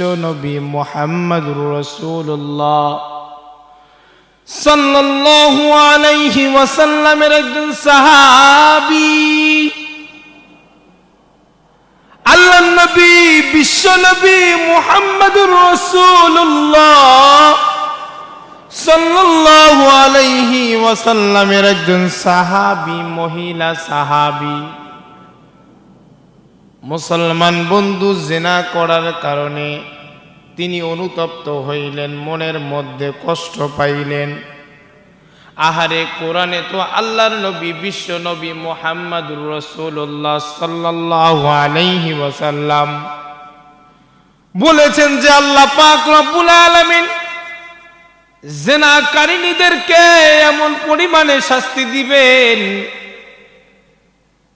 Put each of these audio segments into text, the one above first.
নবী মোহাম্মদ রসুল্লাহ সাল্লাল্লাহু আলাইহি ওয়াসাল্লামের একজন সাহাবী। আল্লাহ নবী, বিশ্ব নবী মুহাম্মদুর রাসূলুল্লাহ সাল্লাল্লাহু আলাইহি ওয়াসাল্লামের একজন সাহাবী, মহিলা সাহাবী। মুসলমান বন্ধু জেনা করার কারণে তিনি অনুতপ্ত হইলেন, মনের মধ্যে কষ্ট পাইলেন। আহারে কোরআনে তো আল্লাহর নবী, বিশ্ব নবী মোহাম্মদুর রসুল্লাহ সাল্লাহ ওয়াসাল্লাম বলেছেন যে আল্লাহ পাক রব্বুল আলামিন জেনাকারিনীদেরকে এমন পরিমাণে শাস্তি দিবেন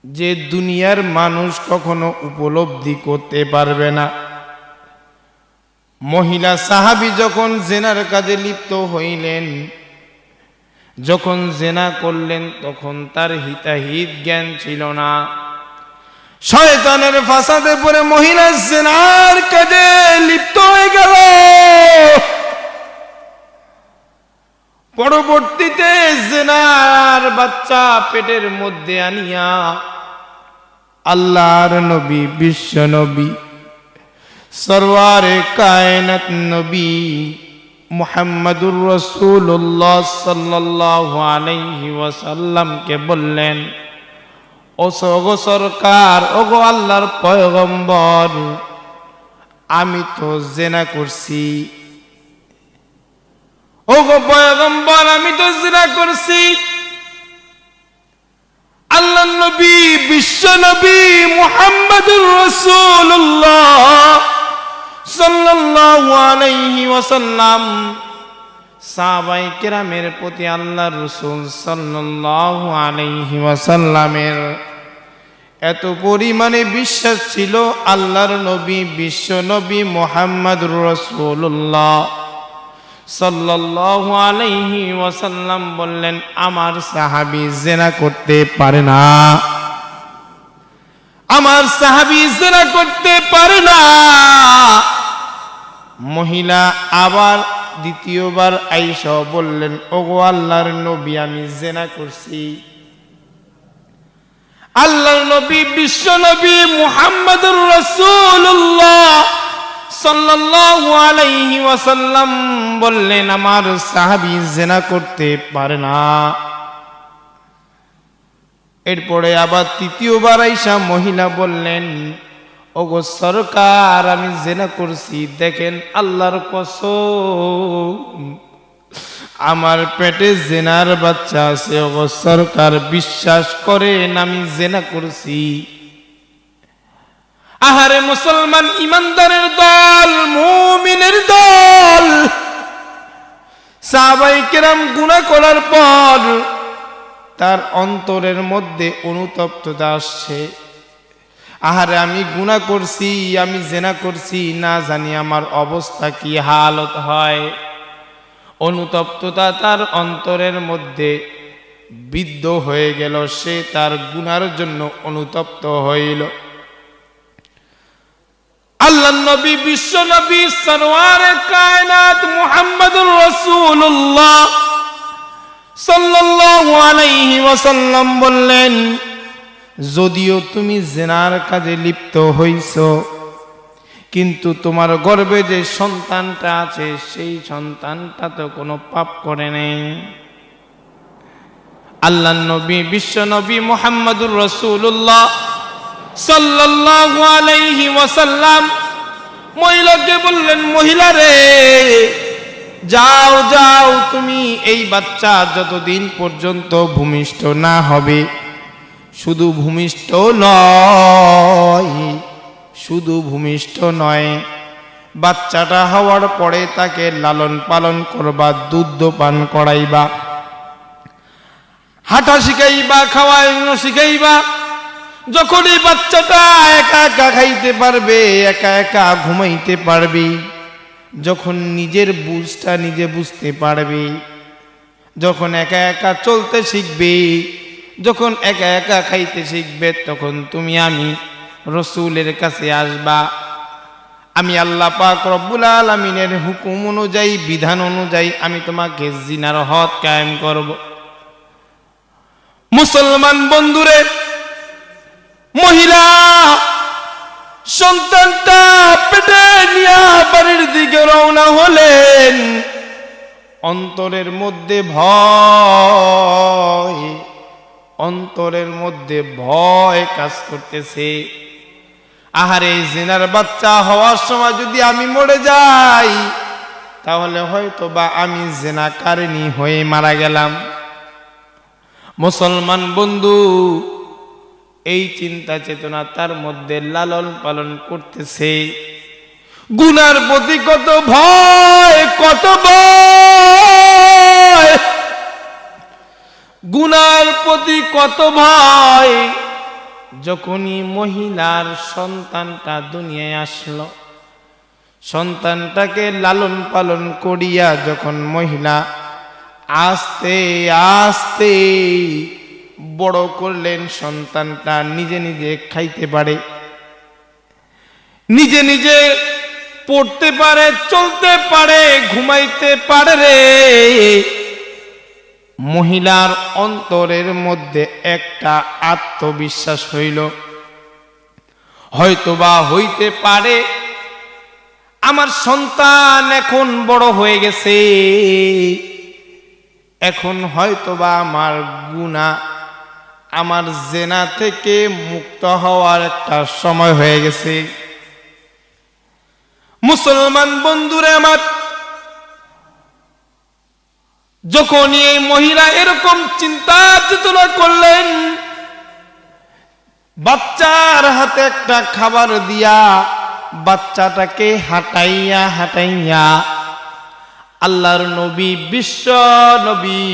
যে দুনিয়ার মানুষ কখনো উপলব্ধি করতে পারবে না। মহিলা সাহাবি যখন জেনার কাজে লিপ্ত হইলেন, যখন জেনা করলেন, তখন তার হিতাহিত জ্ঞান ছিল না। শয়তানের ফাসাদে পরে মহিলা জেনার কাজে লিপ্ত হয়ে গেল। পরবর্তীতে জেনার বাচ্চা পেটের মধ্যে আনিয়া আল্লাহর নবী, বিশ্ব নবী, সরওয়ারে কায়নাত নবী মুহাম্মাদুর রসুল্লাহ সাল্লাহ আলাইহি ওয়াসাল্লামকে বললেন ওসগো সরকার, ওগো আল্লাহর পয়গম্বর, আমি তো জেনা করছি। পয়গম্বর, আমি তো করছি। আল্লাহ নবী, বিশ্ব নবী মুহাম্মাদুর রাসূলুল্লাহ প্রতি আল্লাহ রসুল সাল্লাল্লাহু এত পরিমাণে বিশ্বাস ছিল আল্লাহর নবী, বিশ্ব নবী মোহাম্মদুর রসুল্লাহ সাল্লাল্লাহু ওয়াসাল্লাম বললেন, আমার সাহাবী জেনা করতে পারে না। আমার সাহাবী জেনা করতে পারে না। মহিলা আবার দ্বিতীয়বার আইসা বললেন, ওগো আল্লাহর নবী, আমি জেনা করছি। আল্লাহর নবী, বিশ্ব নবী মুহাম্মদুর রাসূলুল্লাহ সাল্লাল্লাহু বললেন, আমার সাহাবী জেনা করতে পারে না। এরপরে আবার তৃতীয়বার আইসা মহিলা বললেন, ওগো সরকার, আমি জেনা করছি। দেখেন, আল্লাহর কসম, আমার পেটে জেনার বাচ্চা আছে। ওগো সরকার, বিশ্বাস করেন, আমি জেনা করছি। আহারে মুসলমান ইমানদারের দল, মুমিনের দল। সাহাবাই কেরাম গুণা করার পর তার অন্তরের মধ্যে অনুতপ্ততা আসছে। আহারে আমি গুণা করছি, আমি জেনা করছি, না জানি আমার অবস্থা কি হালত হয়। অনুতপ্ততা তার অন্তরের মধ্যে বিদ্ধ হয়ে গেল, সে তার গুনার জন্য অনুতপ্ত হইল। নবী, বিশ্ব নবী, সরওয়ার কায়নাত মুহাম্মদুর রাসূলুল্লাহ সাল্লাল্লাহু আলাইহি ওয়াসাল্লাম বললেন, যদিও তুমি জেনার কাজে লিপ্ত হইছ, কিন্তু তোমার গর্বে যে সন্তানটা আছে, সেই সন্তানটা তো কোনো পাপ করে নেই আল্লাহ নবী, বিশ্ব নবী মোহাম্মদুর রসুল্লাহ সাল্লাল্লাহু আলাইহি ওয়াসাল্লাম মহিলাকে বললেন, মহিলা রে, যাও যাও, তুমি এই বাচ্চা যতদিন পর্যন্ত ভূমিষ্ঠ না হবে, শুধু ভূমিষ্ঠ নয়, শুধু ভূমিষ্ঠ নয়, বাচ্চাটা হওয়ার পরে তাকে লালন পালন করবা, দুধ পান করাইবা, হাঁটা শিখাইবা খাওয়ানো শিখাইবা যখন এই বাচ্চাটা একা একা খাইতে পারবে, একা একা ঘুমাইতে পারবে, যখন নিজের বুঝটা নিজে বুঝতে পারবে, যখন একা একা চলতে শিখবে, যখন একা একা খাইতে শিখবে, তখন তুমি আমি রসুলের কাছে আসবা। আমি আল্লাহ পাক রব্বুল আলমিনের হুকুম অনুযায়ী, বিধান অনুযায়ী আমি তোমাকে জিনার হদ কায়েম করব। মুসলমান বন্ধুরে মহিলা, সন্তানটা পেটে নিয়ে বাড়ির দিকে রওনা হলেন। অন্তরের মধ্যে ভয়, অন্তরের মধ্যে ভয় কাজ করতেছে। আহারে জেনার বাচ্চা হওয়ার সময় যদি আমি মরে যাই, তাহলে হয়তো বা আমি জেনা কারিনী হয়ে মারা গেলাম। মুসলমান বন্ধু এই চিন্তা চেতনা তার মধ্যে লালন পালন করতেছে। গুনার প্রতি কত ভয় কত ভয়। গুনার প্রতি কত ভয়, যখনই মহিলার সন্তানটা দুনিয়ায় আসলো, সন্তানটাকে লালন পালন করিয়া যখন মহিলা আস্তে আস্তে বড় করলেন সন্তানটা নিজে নিজে খাইতে পারে। নিজে নিজে পড়তে পারে, চলতে পারে, ঘুমাইতে পারে রে। মহিলার অন্তরের মধ্যে একটা আত্মবিশ্বাস হইল। হয়তোবা হইতে পারে, আমার সন্তান এখন বড় হয়ে গেছে। এখন হয়তোবা আমার গুণা আমার জেনা থেকে মুক্ত হওয়ার একটা সময় হয়ে গেছে। মুসলমান বন্ধুরে আমার যখন এই মহিলা এরকম চিন্তা চেতনা করলেন, বাচ্চার হাতে একটা খাবার দিয়া বাচ্চাটাকে হাঁটাইয়া হাঁটাইয়া আল্লাহর নবী, বিশ্ব নবী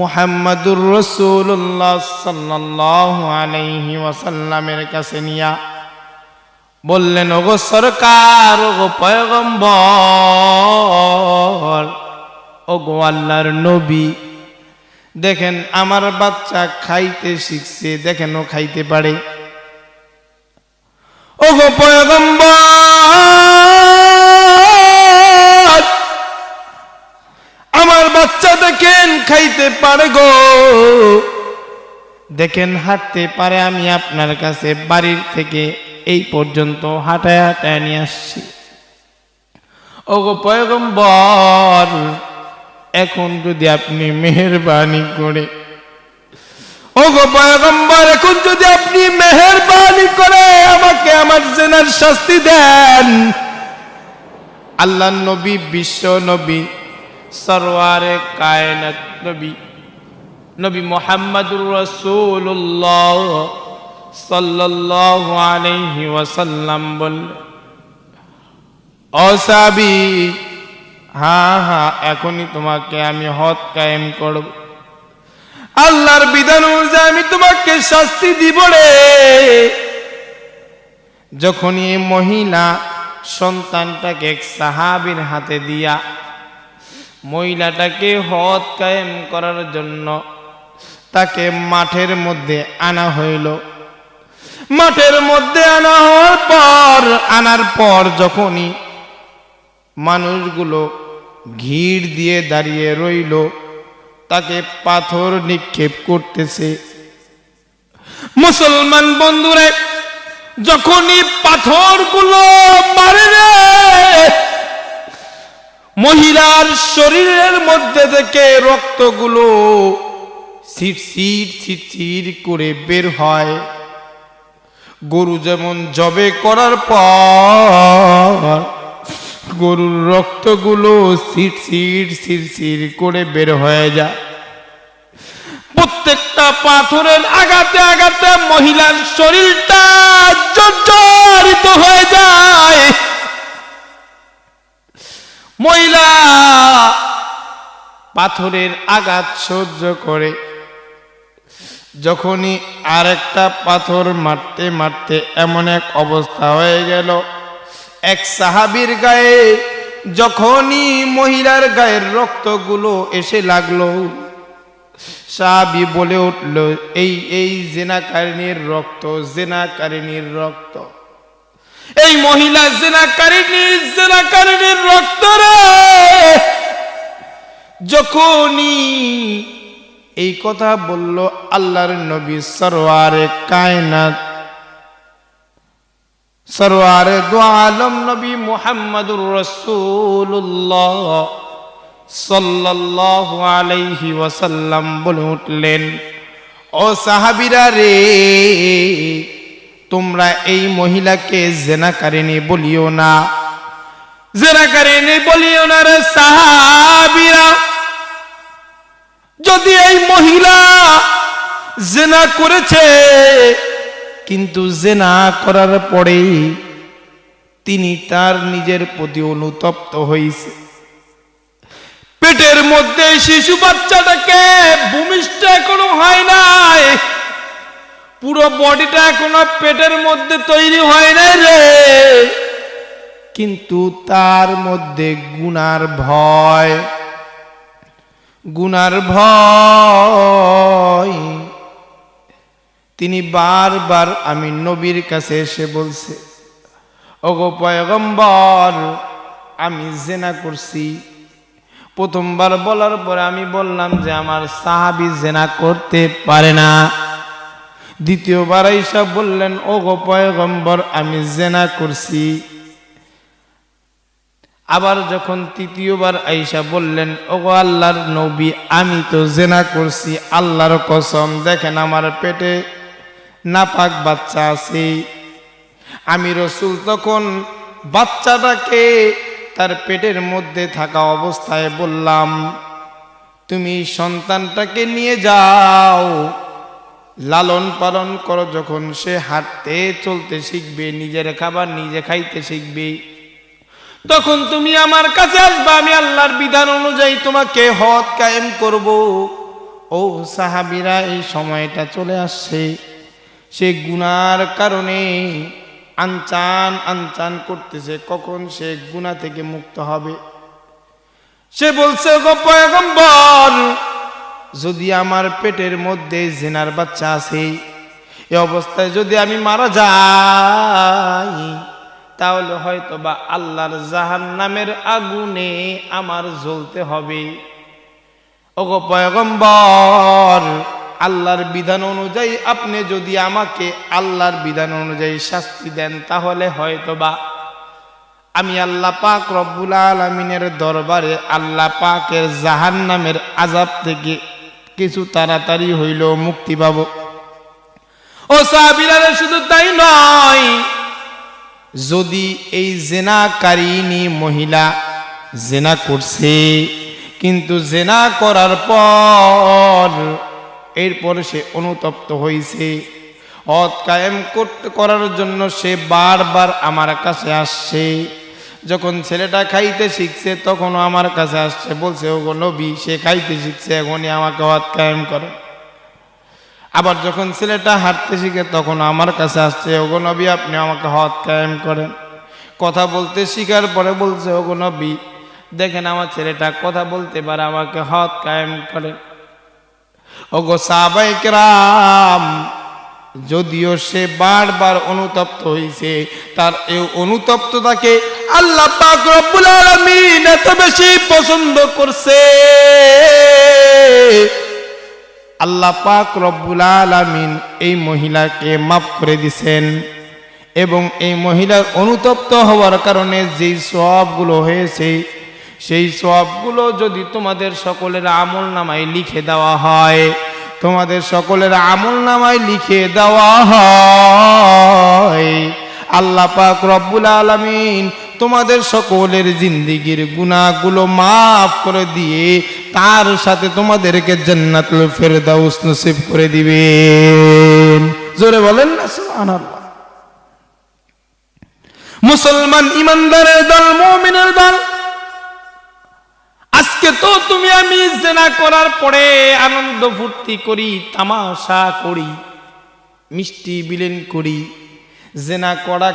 মুহাম্মাদুর রসুল্লাহ সাল্লাহ আলাইহি ওয়াসাল্লামের কাছে নিয়া বললেন, ওগো সরকার, ওগো পয়গম্বর, ওগো আল্লাহর নবী, দেখেন আমার বাচ্চা খাইতে শিখছে, দেখেন ও খাইতে পারে। ওগো পয়গম্বর দেখেন খাইতে পারে গো। দেখেন হাঁটতে পারে আমি আপনার কাছে বাড়ির থেকে এই পর্যন্ত হাঁটায় হাঁটায় নিয়ে আসছি। ওগো পয়গম্বর, এখন যদি আপনি মেহরবানি করে ওগো পয়গম্বর, এখন যদি আপনি মেহরবানি করে আমাকে আমার জেনার শাস্তি দেন। আল্লাহ নবী, বিশ্ব নবী সরওয়ারে কায়নাত নবী নবী মোহাম্মদুর রসুল্লাহ সাল্লাল্লাহু আলাইহি ওয়াসাল্লাম বললেন অসাবি হ্যাঁ হ্যাঁ এখনই তোমাকে আমি হদ কায়েম করব। আল্লাহর বিধান অনুযায়ী আমি তোমাকে শাস্তি দিব রে। যখনই মহিলা সন্তানটাকে এক সাহাবির হাতে দিয়া মহিলাটাকে হদ কায়েম করার জন্য তাকে মাঠের মধ্যে আনা হইল। মাঠের মধ্যে আনা হওয়ার পর, আনার পর যখনই মানুষগুলো ঘির দিয়ে দাঁড়িয়ে রইল, তাকে পাথর নিক্ষেপ করতেছে। মুসলমান বন্ধুরে, যখনই পাথরগুলো মারে মহিলার শরীরের মধ্যে থেকে রক্তগুলো সিট করে বের হয়। গরু যেমন জবে করার পর গরুর রক্তগুলো সিট সিট সির করে বের হয়ে যায়। প্রত্যেকটা পাথরের আঘাতে আঘাতে মহিলার শরীরটা জর্জরিত হয়ে যায়। মহিলা, পাথরের আঘাত সহ্য করে। যখনই আরেকটা পাথর মারতে মারতে এমন এক অবস্থা হয়ে গেল। এক সাহাবির গায়ে যখনই মহিলার গায়ের রক্তগুলো এসে লাগল, সাহাবি বলে উঠল, এই এই জেনাকারিনীর রক্ত জেনাকারিনীর রক্ত। এই মহিলা জেনাকারিনী জেনাকারিনীর রক্ত রে। যখনই এই কথা বলল আল্লাহর নবী সরোয়ারে কায়নাত, সরওয়ারে দো আলম নবী মুহাম্মদুর রাসূলুল্লাহ সাল্লাল্লাহু আলাইহি ওয়াসাল্লাম বলে উঠলেন, ও সাহাবীরা রে তোমরা এই মহিলাকে জেনাকারিনী বলিও না। জেনাকারিনী বলিও না রে সাহাবীরা। যদি এই মহিলা জেনা করেছে কিন্তু জেনা করার পরেই তিনি তার নিজের প্রতি অনুতপ্ত হয়েছে পেটের মধ্যে শিশু বাচ্চাটাকে ভূমিষ্ঠ এখনও হয় নাই। পুরো বডিটা এখনও পেটের মধ্যে তৈরি হয় নাই রে। কিন্তু তার মধ্যে গুনার ভয় গুনার ভয়। তিনি বারবার আমি নবীর কাছে এসে বলছে, ওগো পয়গম্বর, আমি জেনা করছি। প্রথমবার বলার পরে আমি বললাম যে আমার সাহাবি জেনা করতে পারে না। দ্বিতীয়বার আইসা বললেন, ওগো পয়গম্বর, আমি জেনা করছি। আবার যখন তৃতীয়বার আইসা বললেন, ওগো আল্লাহর নবী, আমি তো জেনা করছি, আল্লাহর কসম, দেখেন আমার পেটে নাপাক বাচ্চা আছে। আমি রসুল তখন বাচ্চাটাকে তার পেটের মধ্যে থাকা অবস্থায় বললাম, তুমি সন্তানটাকে নিয়ে যাও। লালন পালন করো, যখন সে হাঁটতে চলতে শিখবে, নিজের খাবার নিজে খাইতে শিখবে। তখন তুমি আমার কাছে আসবা, আমি আল্লাহর বিধান অনুযায়ী তোমাকে হদ কায়েম করব। ও সাহাবিরা, এই সময়টা চলে আসছে। সে গুনার কারণে আনচান আনচান করতেছে, কখন সে গুণা থেকে মুক্ত হবে। সে বলছে গো পয়গম্বর যদি আমার পেটের মধ্যে জেনার বাচ্চা আছে, এ অবস্থায় যদি আমি মারা যাই, তাহলে হয়তো বা আল্লাহর জাহান নামের আগুনে আমার জ্বলতে হবে। ওগো পয়গম্বর, আল্লাহর বিধান অনুযায়ী আপনি যদি আমাকে আল্লাহর বিধান অনুযায়ী শাস্তি দেন, তাহলে হয়তো বা আমি আল্লাহ পাক রব্বুল আলমিনের দরবারে আল্লাহ পাকের জাহান নামের আজাব থেকে কিছু তাড়াতাড়ি হইল মুক্তি পাব। ও সাহাবিরারে শুধু তাই নয়, যদি এই জেনাকারিনী মহিলা জেনা করছে, কিন্তু জেনা করার পর এরপর সে অনুতপ্ত হয়েছে হদ কায়েম করতে করার জন্য সে বারবার আমার কাছে আসছে। যখন ছেলেটা খাইতে শিখছে, তখনও আমার কাছে আসছে, বলছে ও গো নবী, সে খাইতে শিখছে, এখনই আমাকে হদ কায়েম করে। আবার যখন ছেলেটা হাঁটতে শিখে তখন আমার কাছে আসছে, ওগো নবী, আপনি আমাকে হদ কায়েম করেন। কথা বলতে শিখার পরে বলছে, ওগো নবী, দেখেন আমার ছেলেটা কথা বলতে পারে, আমাকে হদ কায়েম করেন ওগো সাবাইকরাম যদিও সে বারবার অনুতপ্ত হয়েছে তার এই অনুতপ্ততাকে আল্লাহ পাক রব্বুল আলামিন এত বেশি পছন্দ করছে। আল্লাহ পাক রব্বুল আলামিন এই মহিলাকে মাফ করে দিছেন এবং এই মহিলার অনুতপ্ত হওয়ার কারণে যেই সবগুলো হয়েছে, সেই সবগুলো যদি তোমাদের সকলের আমল নামায় লিখে দেওয়া হয় তোমাদের সকলের আমল নামায় লিখে দেওয়া হয়। আল্লাহ পাক রব্বুল আলামিন তোমাদের সকলের জিন্দিগির গুনাহগুলো মাফ করে দিয়ে তার সাথে তোমাদেরকে জান্নাতুল ফেরদাউস নসিব করে দিবেন। জোরে বলেন না, সুবহানাল্লাহ। মুসলমান ইমানদারের দল, মুমিনের দল আজকে তো তুমি আমি জেনা করার পরে আনন্দ ফুর্তি করি, তামাশা করি, মিষ্টি বিলেন করি, জেনা করা